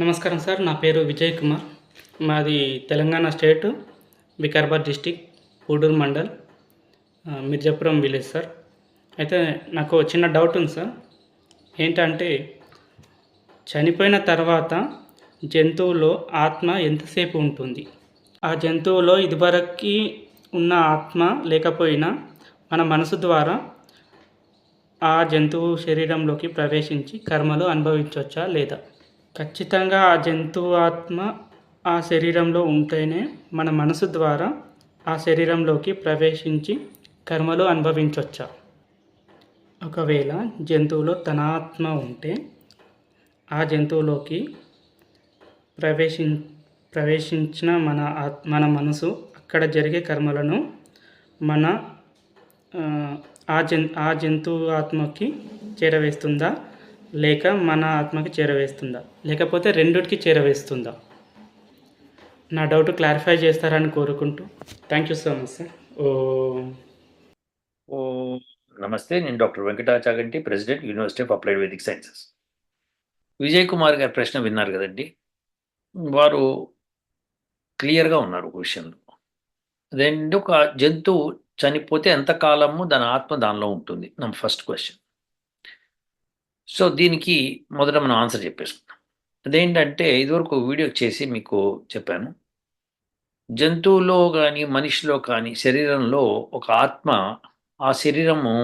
నమస్కారం సార్ నా పేరు విజయ్ కుమార్. మాది Telangana state Vikarabad district Pudur mandal Mirzapuram village sir. అయితే నాకు చిన్న డౌట్ ఉంది సార్. ఏంటంటే చనిపోయిన తర్వాత జంతువులో ఆత్మ ఎంతసేపు ఉంటుంది? ఆ జంతువులో ఇదివరకు ఉన్న ఆత్మ లేకపోయినా మన మనసు ద్వారా ఆ జంతువు శరీరంలోకి ప్రవేశించి కర్మలు అనుభవించవచ్చా లేదా? ఖచ్చితంగా ఆ జంతువు ఆత్మ ఆ శరీరంలో ఉంటేనే మన మనసు ద్వారా ఆ శరీరంలోకి ప్రవేశించి కర్మలు అనుభవించవచ్చా ఒకవేళ జంతువులో తన ఆత్మ ఉంటే ఆ జంతువులోకి ప్రవేశిం ప్రవేశించిన మన మన మనసు అక్కడ జరిగే కర్మలను మన ఆ, ఆ జన్ ఆ జంతువు ఆత్మకి చేరవేస్తుందా? లేక మన ఆత్మకి చేరవేస్తుందా? లేకపోతే రెండిటికి చేరవేస్తుందా? నా డౌట్ క్లారిఫై చేస్తారని కోరుకుంటూ. Thank you so much sir ఓ. ఓ. నమస్తే నేను doctor Venkatachaganti president university of applied Vedic sciences. Vijay Kumar గారి ప్రశ్న విన్నారు కదండి. వారు క్లియర్గా ఉన్నారు ఒక విషయంలో. రెండు ఒక జంతువు చనిపోతే ఎంతకాలము దాని ఆత్మ దానిలో ఉంటుంది? నా ఫస్ట్ క్వశ్చన్. సో దీనికి మొదట మనం ఆన్సర్ చెప్పేసుకుందాం. అదేంటంటే ఇదివరకు వీడియో చేసి మీకు చెప్పాను. జంతువులో కానీ మనిషిలో కానీ శరీరంలో ఒక ఆత్మ ఆ శరీరము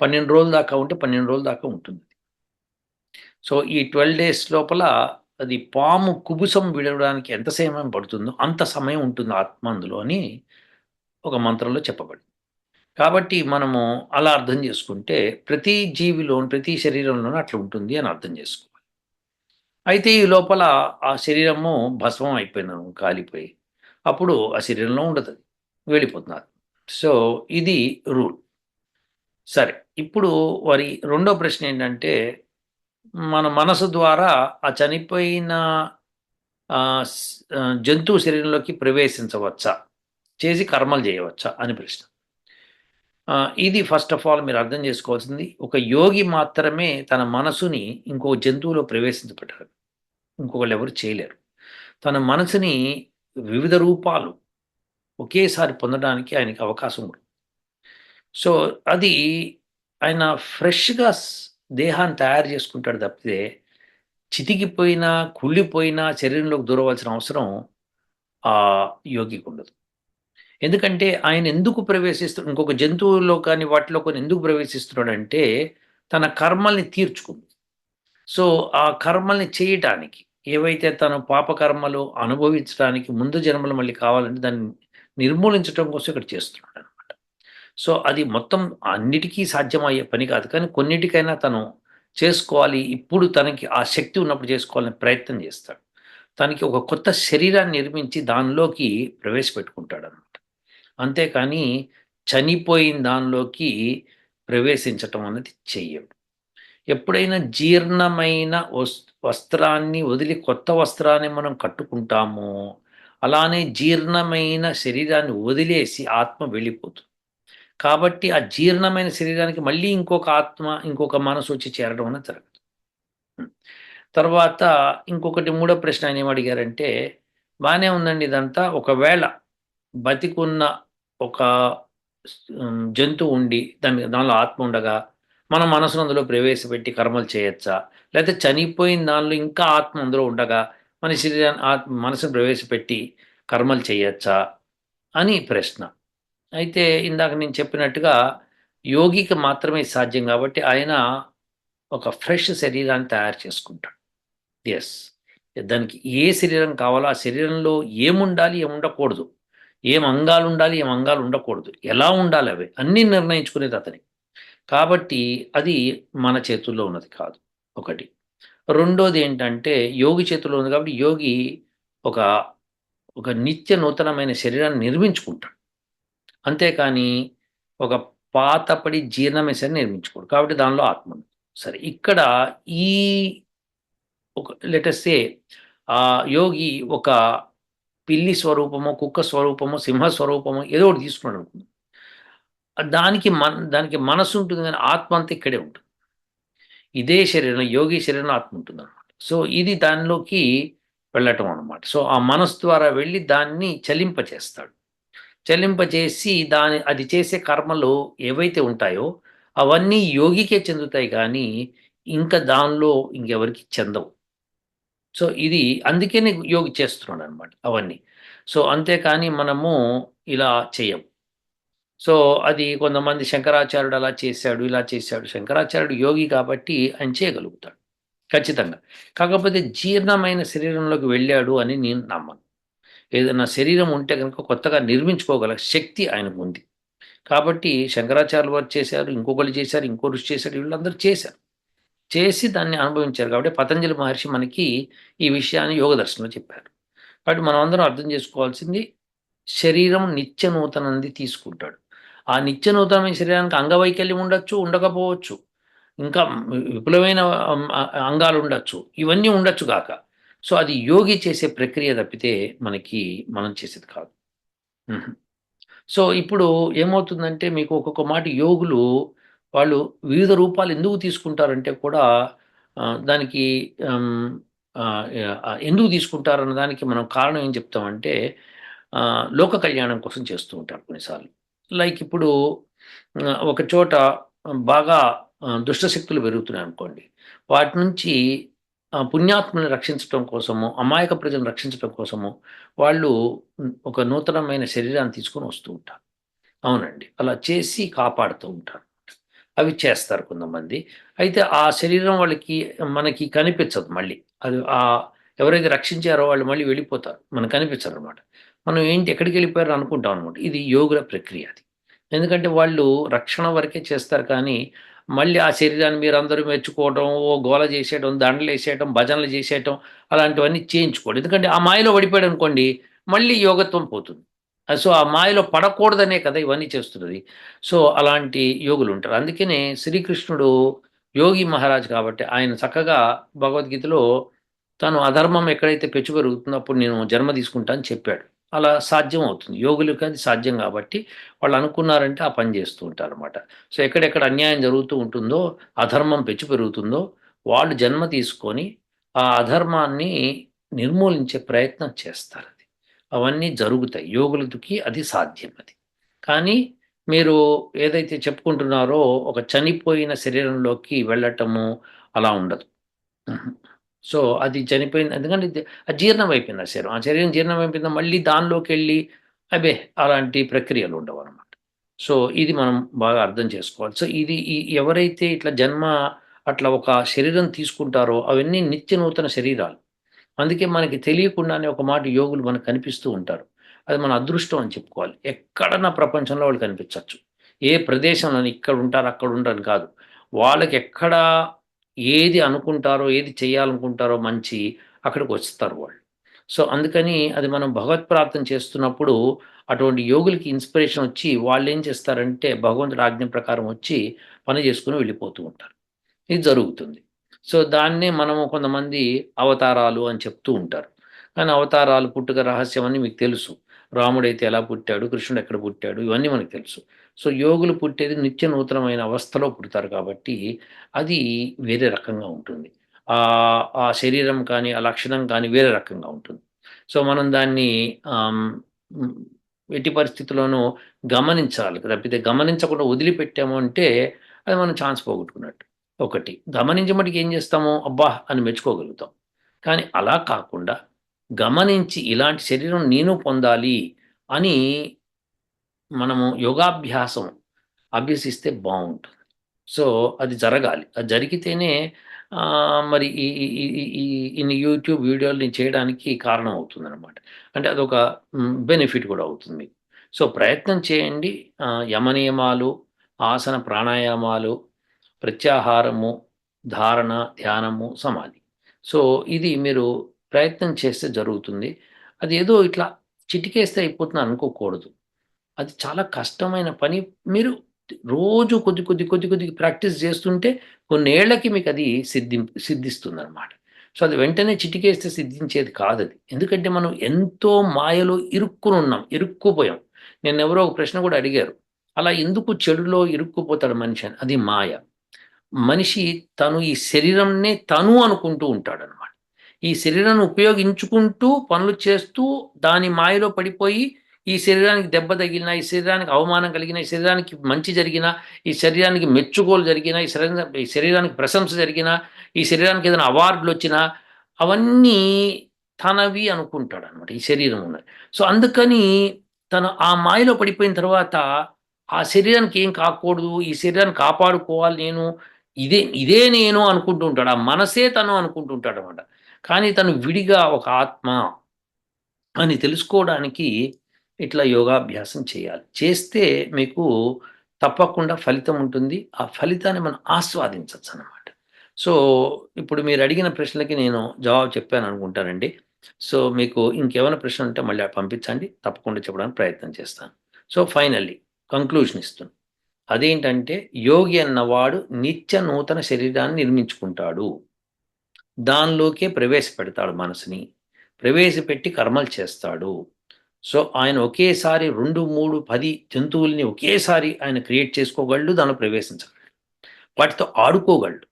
పన్నెండు రోజుల దాకా ఉంటే పన్నెండు రోజుల దాకా ఉంటుంది. సో ఈ ట్వెల్వ్ డేస్ లోపల అది పాము కుబుసం విడవడానికి ఎంత సమయం పడుతుందో అంత సమయం ఉంటుంది ఆత్మ అందులో అని ఒక మంత్రంలో చెప్పబడింది. కాబట్టి మనము అలా అర్థం చేసుకుంటే ప్రతి జీవిలో ప్రతి శరీరంలోనూ అట్లా ఉంటుంది అని అర్థం చేసుకోవాలి. అయితే ఈ లోపల ఆ శరీరము భస్మం అయిపోయినాము కాలిపోయి. అప్పుడు ఆ శరీరంలో ఉండదు వెళ్ళిపోతున్నారు సో ఇది రూల్. సరే ఇప్పుడు వారి రెండో ప్రశ్న ఏంటంటే మన మనసు ద్వారా ఆ చనిపోయిన జంతువు శరీరంలోకి ప్రవేశించవచ్చా? చేసి కర్మలు చేయవచ్చా? అని ప్రశ్న. ఇది ఫస్ట్ ఆఫ్ ఆల్ మీరు అర్థం చేసుకోవాల్సింది ఒక యోగి మాత్రమే తన మనసుని ఇంకో జంతువులో ప్రవేశించబెట్టారు ఇంకొకళ్ళు ఎవరు చేయలేరు. తన మనసుని వివిధ రూపాలు ఒకేసారి పొందడానికి ఆయనకి అవకాశం ఉంది. సో అది ఆయన ఫ్రెష్గా దేహాన్ని తయారు చేసుకుంటాడు తప్పితే చితికిపోయినా కుళ్ళిపోయినా శరీరంలోకి దూరవలసిన అవసరం ఆ యోగికి ఉండదు. ఎందుకంటే ఆయన ఎందుకు ప్రవేశిస్తు ఇంకొక జంతువుల్లో కానీ వాటిలో కొన్ని ఎందుకు ప్రవేశిస్తున్నాడంటే తన కర్మల్ని తీర్చుకుంది. సో ఆ కర్మల్ని చేయటానికి ఏవైతే తన పాపకర్మలు అనుభవించడానికి ముందు జన్మలు మళ్ళీ కావాలంటే దాన్ని నిర్మూలించడం కోసం ఇక్కడ చేస్తున్నాడు అనమాట సో అది మొత్తం అన్నిటికీ సాధ్యమయ్యే పని కాదు. కానీ కొన్నిటికైనా తను చేసుకోవాలి. ఇప్పుడు తనకి ఆ శక్తి ఉన్నప్పుడు చేసుకోవాలని ప్రయత్నం చేస్తాడు. తనకి ఒక కొత్త శరీరాన్ని నిర్మించి దానిలోకి ప్రవేశపెట్టుకుంటాడు అనమాట అంతేకాని చనిపోయిన దానిలోకి ప్రవేశించటం అనేది చెయ్యడు. ఎప్పుడైనా జీర్ణమైన వస్ వస్త్రాన్ని వదిలి కొత్త వస్త్రాన్ని మనం కట్టుకుంటామో అలానే జీర్ణమైన శరీరాన్ని వదిలేసి ఆత్మ వెళ్ళిపోతుంది. కాబట్టి ఆ జీర్ణమైన శరీరానికి మళ్ళీ ఇంకొక ఆత్మ ఇంకొక మనసు వచ్చి చేరడం అనేది జరగదు. తర్వాత ఇంకొకటి మూడో ప్రశ్న ఆయన ఏమడిగారంటే బాగానే ఉందండి ఇదంతా. ఒకవేళ బతికున్న ఒక జంతువు ఉండి దాని దానిలో ఆత్మ ఉండగా మన మనసును అందులో ప్రవేశపెట్టి కర్మలు చేయొచ్చా? లేకపోతే చనిపోయిన దానిలో ఇంకా ఆత్మ అందులో ఉండగా మన శరీరాన్ని ఆత్మ మనసును ప్రవేశపెట్టి కర్మలు చేయొచ్చా? అని ప్రశ్న. అయితే ఇందాక నేను చెప్పినట్టుగా యోగికి మాత్రమే సాధ్యం కాబట్టి ఆయన ఒక ఫ్రెష్ శరీరాన్ని తయారు చేసుకుంటాడు. ఎస్ దానికి ఏ శరీరం కావాలో ఆ శరీరంలో ఏముండాలి ఏం ఉండకూడదు ఏం అంగాలు ఉండాలి ఏం అంగాలు ఉండకూడదు. ఎలా ఉండాలి అవి? అన్నీ నిర్ణయించుకునేది అతని. కాబట్టి అది మన చేతుల్లో ఉన్నది కాదు. ఒకటి. రెండోది ఏంటంటే యోగి చేతుల్లో ఉంది కాబట్టి యోగి ఒక ఒక నిత్య నూతనమైన శరీరాన్ని నిర్మించుకుంటాడు. అంతేకాని ఒక పాతపడి జీర్ణమైన శరీరం నిర్మించుకోడు. కాబట్టి దానిలో ఆత్మ ఉంది సరే ఇక్కడ ఈ ఒక లెటర్సే ఆ యోగి ఒక పిల్లి స్వరూపము కుక్క స్వరూపము సింహ స్వరూపము ఏదో ఒకటి తీసుకున్నాడు అనుకుందాం దానికి మన దానికి మనసు ఉంటుంది కానీ ఆత్మ అంతా ఇక్కడే ఉంటుంది. ఇదే శరీరం యోగి శరీరం ఆత్మ ఉంటుంది అనమాట సో ఇది దానిలోకి వెళ్ళటం అనమాట సో ఆ మనసు ద్వారా వెళ్ళి దాన్ని చలింపచేస్తాడు చలింపచేసి దాని అది చేసే కర్మలు ఏవైతే ఉంటాయో అవన్నీ యోగికే చెందుతాయి కానీ ఇంకా దానిలో ఇంకెవరికి చెందవు. సో ఇది అందుకనే యోగి చేస్తున్నాడు అనమాట అవన్నీ. సో అంతేకాని మనము ఇలా చేయం సో అది కొంతమంది శంకరాచార్యుడు అలా చేశాడు ఇలా చేశాడు. శంకరాచార్యుడు యోగి కాబట్టి ఆయన చేయగలుగుతాడు. ఖచ్చితంగా. కాకపోతే జీర్ణమైన శరీరంలోకి వెళ్ళాడు అని నేను నమ్మను. ఏదైనా శరీరం ఉంటే కనుక కొత్తగా నిర్మించుకోగల శక్తి ఆయనకు ఉంది కాబట్టి శంకరాచార్యులు వారు చేశారు ఇంకొకరు చేశారు ఇంకో ఋషి చేశారు వీళ్ళందరూ చేశారు. చేసి దాన్ని అనుభవించారు. కాబట్టి పతంజలి మహర్షి మనకి ఈ విషయాన్ని యోగ దర్శనంలో చెప్పారు. కాబట్టి మనం అందరం అర్థం చేసుకోవాల్సింది శరీరం నిత్య నూతనంది తీసుకుంటాడు. ఆ నిత్య నూతనమైన శరీరానికి అంగవైకల్యం ఉండొచ్చు ఉండకపోవచ్చు. ఇంకా విపులమైన అంగాలు ఉండొచ్చు. ఇవన్నీ ఉండొచ్చు కాక సో అది యోగి చేసే ప్రక్రియ తప్పితే మనకి మనం చేసేది కాదు. సో ఇప్పుడు ఏమవుతుందంటే మీకు ఒక్కొక్క మాట యోగులు వాళ్ళు వివిధ రూపాలు ఎందుకు తీసుకుంటారంటే కూడా దానికి ఎందుకు తీసుకుంటారన్న దానికి మనం కారణం ఏం చెప్తామంటే లోక కళ్యాణం కోసం చేస్తూ ఉంటారు కొన్నిసార్లు. లైక్ ఇప్పుడు ఒక చోట బాగా దుష్టశక్తులు దుష్ట శక్తులు పెరుగుతున్నాయి అనుకోండి. వాటి నుంచి పుణ్యాత్మని రక్షించడం కోసము అమాయక ప్రజలను రక్షించడం కోసము వాళ్ళు ఒక నూతనమైన శరీరాన్ని తీసుకొని వస్తూ ఉంటారు. అవునండి. అలా చేసి కాపాడుతూ ఉంటారు. అవి చేస్తారు కొంతమంది. అయితే ఆ శరీరం వాళ్ళకి మనకి కనిపించదు మళ్ళీ. అది ఆ ఎవరైతే రక్షించారో వాళ్ళు మళ్ళీ వెళ్ళిపోతారు. మనకు కనిపించరు అనమాట మనం ఏంటి ఎక్కడికి వెళ్ళిపోయారు అనుకుంటాం అనమాట ఇది యోగుల ప్రక్రియ అది. ఎందుకంటే వాళ్ళు రక్షణ వరకే చేస్తారు కానీ మళ్ళీ ఆ శరీరాన్ని మీరు అందరూ మెచ్చుకోవడం ఓ గోల చేసేయడం దండలు వేసేయడం భజనలు చేసేయటం అలాంటివన్నీ చేయించుకోవడం. ఎందుకంటే ఆ మాయలో పడిపోయాడు అనుకోండి మళ్ళీ యోగత్వం పోతుంది. సో ఆ మాయలో పడకూడదనే కదా ఇవన్నీ చేస్తున్నది. సో అలాంటి యోగులు ఉంటారు. అందుకనే శ్రీకృష్ణుడు యోగి మహారాజ్ కాబట్టి ఆయన చక్కగా భగవద్గీతలో తను అధర్మం ఎక్కడైతే పెచ్చు పెరుగుతుందో అప్పుడు నేను జన్మ తీసుకుంటాను అని చెప్పాడు. అలా సాధ్యం అవుతుంది యోగులకు అది సాధ్యం కాబట్టి వాళ్ళు అనుకున్నారంటే ఆ పని చేస్తూ ఉంటారు అనమాట సో ఎక్కడెక్కడ అన్యాయం జరుగుతూ ఉంటుందో అధర్మం పెచ్చు పెరుగుతుందో వాళ్ళు జన్మ తీసుకొని ఆ అధర్మాన్ని నిర్మూలించే ప్రయత్నం చేస్తారు. అవన్నీ జరుగుతాయి. యోగులకి అది సాధ్యం అది. కానీ మీరు ఏదైతే చెప్పుకుంటున్నారో ఒక చనిపోయిన శరీరంలోకి వెళ్ళటము అలా ఉండదు. సో అది చనిపోయింది. ఎందుకంటే ఇది అజీర్ణం అయిపోయింది ఆ శరీరం. ఆ శరీరం జీర్ణం అయిపోయింది. మళ్ళీ దానిలోకి వెళ్ళి అవే అలాంటి ప్రక్రియలు ఉండవు అనమాట సో ఇది మనం బాగా అర్థం చేసుకోవాలి. సో ఇది ఈ ఎవరైతే ఇట్లా జన్మ అట్లా ఒక శరీరం తీసుకుంటారో అవన్నీ నిత్య నూతన శరీరాలు. అందుకే మనకి తెలియకుండానే ఒక మాట యోగులు మనకు కనిపిస్తూ ఉంటారు. అది మన అదృష్టం అని చెప్పుకోవాలి. ఎక్కడన్నా ప్రపంచంలో వాళ్ళు కనిపించవచ్చు ఏ ప్రదేశంలో ఇక్కడ ఉంటారు అక్కడ ఉంటారు కాదు. వాళ్ళకి ఎక్కడ ఏది అనుకుంటారో ఏది చేయాలనుకుంటారో మంచి అక్కడికి వస్తారు వాళ్ళు. సో అందుకని అది మనం భగవత్ ప్రార్థన చేస్తున్నప్పుడు అటువంటి యోగులకి ఇన్స్పిరేషన్ వచ్చి వాళ్ళు ఏం చేస్తారంటే భగవంతుడి ఆజ్ఞ ప్రకారం వచ్చి పని చేసుకుని వెళ్ళిపోతూ ఉంటారు. ఇది జరుగుతుంది. సో దాన్నే మనము కొంతమంది అవతారాలు అని చెప్తూ ఉంటారు. కానీ అవతారాలు పుట్టుక రహస్యం అని మీకు తెలుసు. రాముడైతే ఎలా పుట్టాడు? కృష్ణుడు ఎక్కడ పుట్టాడు? ఇవన్నీ మనకు తెలుసు. సో యోగులు పుట్టేది నిత్య నూతనమైన అవస్థలో పుడతారు కాబట్టి అది వేరే రకంగా ఉంటుంది. ఆ ఆ శరీరం కానీ ఆ లక్షణం కానీ వేరే రకంగా ఉంటుంది. సో మనం దాన్ని ఎట్టి పరిస్థితుల్లోనూ గమనించాలి. తప్పితే గమనించకుండా వదిలిపెట్టాము అంటే అది మనం ఛాన్స్ పోగొట్టుకున్నట్టు. ఒకటి. గమనించమటికి ఏం చేస్తాము? అబ్బా! అని మెచ్చుకోగలుగుతాం. కానీ అలా కాకుండా గమనించి ఇలాంటి శరీరం నేను పొందాలి అని మనము యోగాభ్యాసం అభ్యసిస్తే బాగుంటుంది. సో అది జరగాలి. అది జరిగితేనే మరి ఈ ఇన్ని యూట్యూబ్ వీడియోలు చేయడానికి కారణం అవుతుంది అనమాట అంటే అదొక బెనిఫిట్ కూడా అవుతుంది సో ప్రయత్నం చేయండి. యమనియమాలు ఆసన ప్రాణాయామాలు ప్రత్యాహారము ధారణ ధ్యానము సమాధి. సో ఇది మీరు ప్రయత్నం చేస్తే జరుగుతుంది. అది ఏదో ఇట్లా చిటికేస్తే అయిపోతుంది అనుకోకూడదు. అది చాలా కష్టమైన పని. మీరు రోజు కొద్ది కొద్ది కొద్ది కొద్ది ప్రాక్టీస్ చేస్తుంటే కొన్నేళ్ళకి మీకు అది సిద్ధి సిద్ధిస్తుంది అనమాట సో అది వెంటనే చిటికేస్తే సిద్ధించేది కాదు అది ఎందుకంటే మనం ఎంతో మాయలో ఇరుక్కుని ఉన్నాం ఇరుక్కుపోయాం. నేను ఎవరో ఒక ప్రశ్న కూడా అడిగారు. అలా ఎందుకు చెడులో ఇరుక్కుపోతాడు మనిషి అని? అది మాయ. మనిషి తను ఈ శరీరంనే తను అనుకుంటూ ఉంటాడనమాట ఈ శరీరాన్ని ఉపయోగించుకుంటూ పనులు చేస్తూ దాని మాయలో పడిపోయి ఈ శరీరానికి దెబ్బ తగిలిన ఈ శరీరానికి అవమానం కలిగిన ఈ శరీరానికి మంచి జరిగిన ఈ శరీరానికి మెచ్చుకోలు జరిగిన ఈ శరీరం ఈ శరీరానికి ప్రశంస జరిగిన ఈ శరీరానికి ఏదైనా అవార్డులు వచ్చినా అవన్నీ తనవి అనుకుంటాడు అనమాట ఈ శరీరం ఉన్నది సో అందుకని తను ఆ మాయలో పడిపోయిన తర్వాత ఆ శరీరానికి ఏం కాకూడదు ఈ శరీరాన్ని కాపాడుకోవాలి నేను ఇదే ఇదే నేను అనుకుంటూ ఉంటాడు. ఆ మనసే తను అనుకుంటుంటాడు అనమాట కానీ తను విడిగా ఒక ఆత్మ అని తెలుసుకోవడానికి ఇట్లా యోగాభ్యాసం చేయాలి. చేస్తే మీకు తప్పకుండా ఫలితం ఉంటుంది. ఆ ఫలితాన్ని మనం ఆస్వాదించవచ్చు అనమాట సో ఇప్పుడు మీరు అడిగిన ప్రశ్నలకి నేను జవాబు చెప్పాను అనుకుంటానండి. సో మీకు ఇంకేమైనా ప్రశ్న ఉంటే మళ్ళీ పంపించండి. తప్పకుండా చెప్పడానికి ప్రయత్నం చేస్తాను. సో ఫైనల్లీ కంక్లూషన్ ఇస్తున్నాను అదేంటంటే యోగి అన్నవాడు నిత్య నూతన శరీరాన్ని నిర్మించుకుంటాడు. దానిలోకే ప్రవేశపెడతాడు మనసుని. ప్రవేశపెట్టి కర్మలు చేస్తాడు. సో ఆయన ఒకేసారి రెండు మూడు పది జంతువుల్ని ఒకేసారి ఆయన క్రియేట్ చేసుకోగలడు దానిలో ప్రవేశించగలడు. వాటితో ఆడుకోగలడు.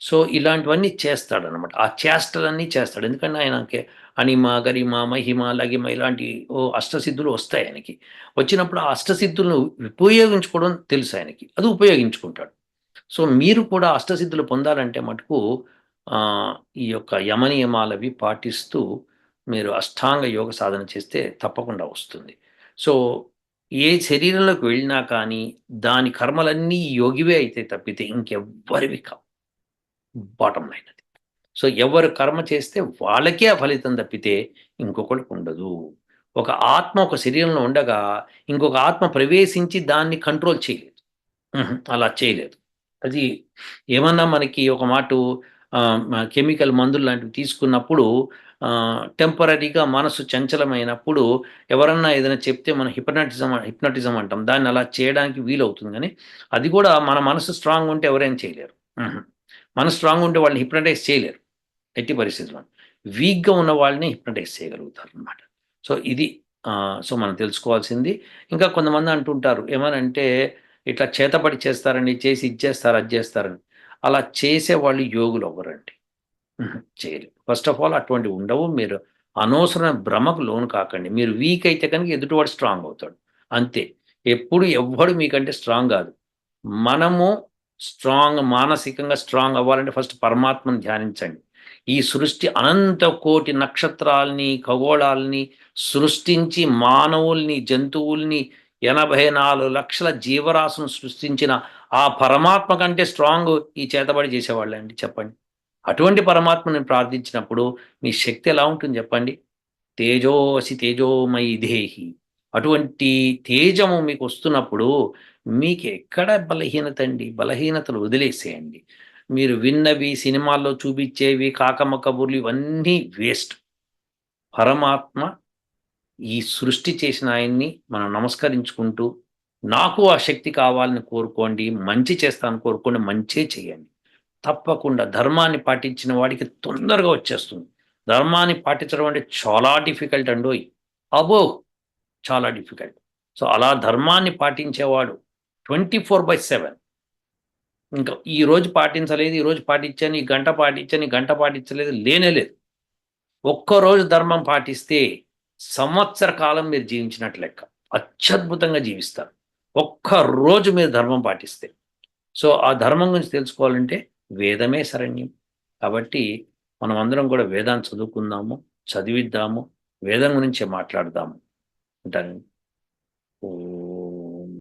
సో ఇలాంటివన్నీ చేస్తాడనమాట ఆ చేష్టలన్నీ చేస్తాడు. ఎందుకంటే ఆయనకి అనిమ గరిమ మహిమ లగిమ ఇలాంటి ఓ అష్టసిద్ధులు వస్తాయి ఆయనకి. వచ్చినప్పుడు ఆ అష్టసిద్ధులను ఉపయోగించుకోవడం తెలుసు ఆయనకి. అది ఉపయోగించుకుంటాడు. సో మీరు కూడా అష్టసిద్ధులు పొందాలంటే మటుకు ఈ యొక్క యమనియమాలవి పాటిస్తూ మీరు అష్టాంగ యోగ సాధన చేస్తే తప్పకుండా వస్తుంది. సో ఏ శరీరంలోకి వెళ్ళినా కానీ దాని కర్మలన్నీ యోగివే అయితే తప్పితే ఇంకెవ్వరివి కావు. బాటం లైన్ అది. సో ఎవరు కర్మ చేస్తే వాళ్ళకే ఆ ఫలితం తప్పితే ఇంకొకరికి ఉండదు. ఒక ఆత్మ ఒక శరీరంలో ఉండగా ఇంకొక ఆత్మ ప్రవేశించి దాన్ని కంట్రోల్ చేయలేదు. అలా చేయలేదు. అది ఏమన్నా మనకి ఒక మాట కెమికల్ మందులు లాంటివి తీసుకున్నప్పుడు టెంపరీగా మనసు చంచలమైనప్పుడు ఎవరన్నా ఏదైనా చెప్తే మనం హిప్నటిజం హిప్నటిజం అంటాం. దాన్ని అలా చేయడానికి వీలవుతుంది కానీ అది కూడా మన మనసు స్ట్రాంగ్ ఉంటే ఎవరైనా చేయలేరు. మనసు స్ట్రాంగ్ ఉంటే వాళ్ళని హిప్నటైజ్ చేయలేరు. ఎట్టి పరిస్థితుల్లో వీక్గా ఉన్న వాళ్ళని హిప్నటైజ్ చేయగలుగుతారు అనమాట సో ఇది సో మనం తెలుసుకోవాల్సింది. ఇంకా కొంతమంది అంటుంటారు ఏమనంటే ఇట్లా చేతపడి చేస్తారండి చేసి ఇచ్చేస్తారు అది చేస్తారని. అలా చేసే వాళ్ళు యోగులు అవ్వరండి ఉహు, ఫస్ట్ ఆఫ్ ఆల్ అటువంటి ఉండవు. మీరు అనవసరమైన భ్రమకు లోను కాకండి. మీరు వీక్ అయితే కనుక ఎదుటివాడు స్ట్రాంగ్ అవుతాడు. అంతే. ఎప్పుడు ఎవ్వడు మీకంటే స్ట్రాంగ్ కాదు. మనము స్ట్రాంగ్ మానసికంగా స్ట్రాంగ్ అవ్వాలంటే ఫస్ట్ పరమాత్మను ధ్యానించండి. ఈ సృష్టి అనంత కోటి నక్షత్రాల్ని ఖగోళాల్ని సృష్టించి మానవుల్ని జంతువుల్ని ఎనభై నాలుగు లక్షల జీవరాశులను సృష్టించిన ఆ పరమాత్మ కంటే స్ట్రాంగ్ ఈ చేతబడి చేసేవాళ్ళండి చెప్పండి. అటువంటి పరమాత్మని ప్రార్థించినప్పుడు మీ శక్తి ఎలా ఉంటుంది చెప్పండి? తేజోసి తేజోమయి దేహి. అటువంటి తేజము మీకు వస్తున్నప్పుడు మీకు ఎక్కడ బలహీనత అండి? బలహీనతలు వదిలేసేయండి. మీరు విన్నవి సినిమాల్లో చూపించేవి కాకమ్మ కబుర్లు ఇవన్నీ వేస్ట్. పరమాత్మ ఈ సృష్టి చేసిన ఆయన్ని మనం నమస్కరించుకుంటూ నాకు ఆ శక్తి కావాలని కోరుకోండి మంచి చేస్తాను కోరుకోండి మంచే చేయండి. తప్పకుండా ధర్మాన్ని పాటించిన వాడికి తొందరగా వచ్చేస్తుంది. ధర్మాన్ని పాటించడం అంటే చాలా డిఫికల్ట్ అండోయ్ అబో చాలా డిఫికల్ట్. సో అలా ధర్మాన్ని పాటించేవాడు ట్వంటీ ఫోర్ బై సెవెన్. ఇంకా ఈ రోజు పాటించలేదు ఈ రోజు పాటించాను ఈ గంట పాటించాను ఈ గంట పాటించలేదు లేనే లేదు. ఒక్కరోజు ధర్మం పాటిస్తే సంవత్సర కాలం మీరు జీవించినట్లు లెక్క. అత్యద్భుతంగా జీవిస్తారు. ఒక్క రోజు మీరు ధర్మం పాటిస్తే. సో ఆ ధర్మం గురించి తెలుసుకోవాలంటే వేదమే శరణ్యం. కాబట్టి మనం అందరం కూడా వేదాన్ని చదువుకుందాము చదివిద్దాము వేదం గురించే మాట్లాడదాము. ఉంటాను